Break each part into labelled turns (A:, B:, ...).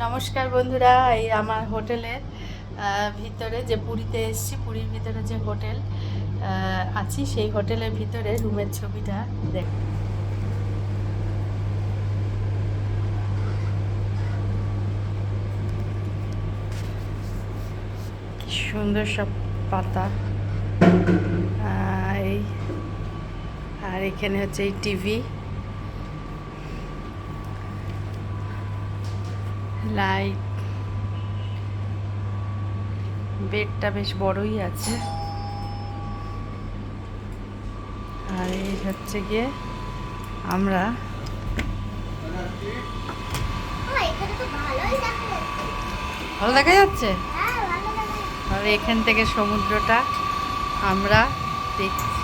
A: নমস্কার বন্ধুরা, এই আমার হোটেলের ভিতরে যে পুরীতে এসেছি, পুরীর ভিতরে যে হোটেল আছি, সেই হোটেলের ভিতরে রুমের ছবিটা দেখ। সুন্দর সব পাতা। এই, আর এখানে হচ্ছে এই টিভি। লাইট বেডটা বেশ বড়ই আছে। আর এই হচ্ছে গিয়ে আমরা ভালো দেখা যাচ্ছে?
B: হ্যাঁ ভালো দেখা যাচ্ছে।
A: আর এখান থেকে সমুদ্রটা আমরা দেখছি।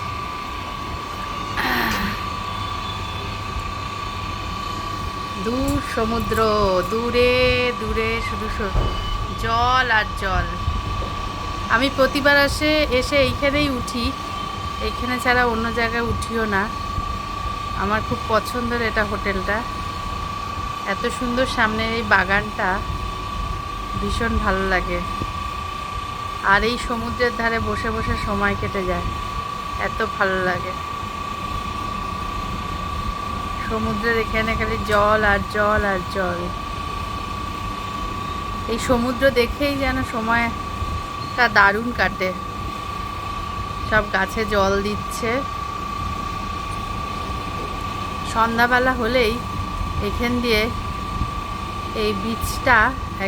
A: দূর সমুদ্র, দূরে দূরে শুধু জল আর জল। আমি প্রতিবার আসে, এসে এইখানেই উঠি। এইখানে ছাড়া অন্য জায়গায় উঠিও না। আমার খুব পছন্দের এটা হোটেলটা। এত সুন্দর সামনে এই বাগানটা। ভীষণ ভালো লাগে। আর এই সমুদ্রের ধারে বসে বসে সময় কেটে যায়। এত ভালো লাগে। সমুদ্রের এখানে খালি জল আর জল আর জল। এই সমুদ্র দেখেই যেন সময়টা দারুণ কাটে। সব গাছে জল দিচ্ছে। সন্ধ্যাবেলা হলেই এখান দিয়ে এই বীজটা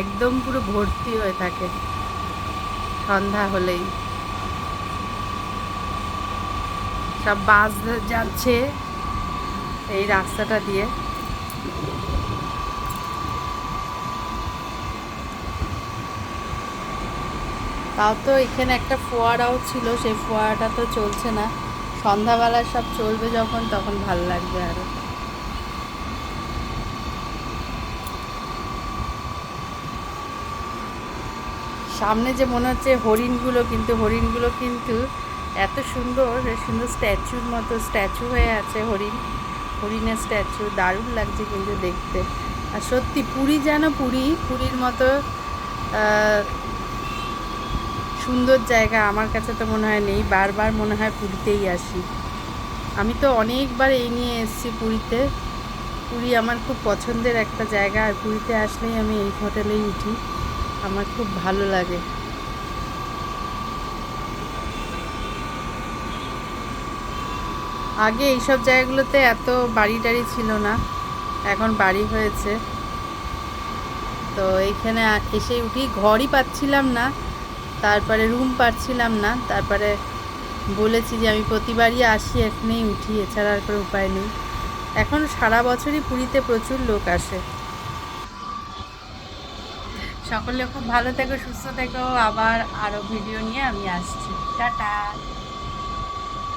A: একদম পুরো ভর্তি হয়ে থাকে। সন্ধ্যা হলেই। সব বাস যাচ্ছে। এই রাস্তাটা দিয়ে। তাও তো এখানে একটা ফোয়ারাও ছিল, সেই ফোয়ারাটা তো চলছে না। সন্ধ্যাবেলা সব চলবে যখন, তখন ভালো লাগবে আরও। সামনে যে মনে হচ্ছে হরিণগুলো, কিন্তু হরিণগুলো কিন্তু এত সুন্দর সুন্দর স্ট্যাচুর মতো স্ট্যাচু হয়ে আছে হরিণ। হরিণের স্ট্যাচু দারুণ লাগছে কিন্তু দেখতে। আর সত্যি পুরী যেন পুরী, পুরীর মতো সুন্দর জায়গা আমার কাছে তো মনে হয় নেই, বারবার মনে হয় পুরীতেই আসি। আমি তো অনেকবার এই নিয়ে এসেছি পুরীতে। পুরী আমার খুব পছন্দের একটা জায়গা, আর পুরীতে আসলেই আমি এই হোটেলেই উঠি। আমার খুব ভালো লাগে। আগে এইসব জায়গাগুলোতে এত বাড়ি টাড়ি ছিল না, এখন বাড়ি হয়েছে। তো এইখানে এসে উঠি, ঘরই পাচ্ছিলাম না, তারপরে রুম পাচ্ছিলাম না, তারপরে বলেছি যে আমি প্রতিবারই আসি, এখানেই উঠি, এছাড়া আর কোনো উপায় নেই। এখন সারা বছরই পুরীতে প্রচুর লোক আসে। সকলে খুব ভালো থেকো, সুস্থ থেকো, আবার আরও ভিডিও নিয়ে আমি আসছি। টাটা!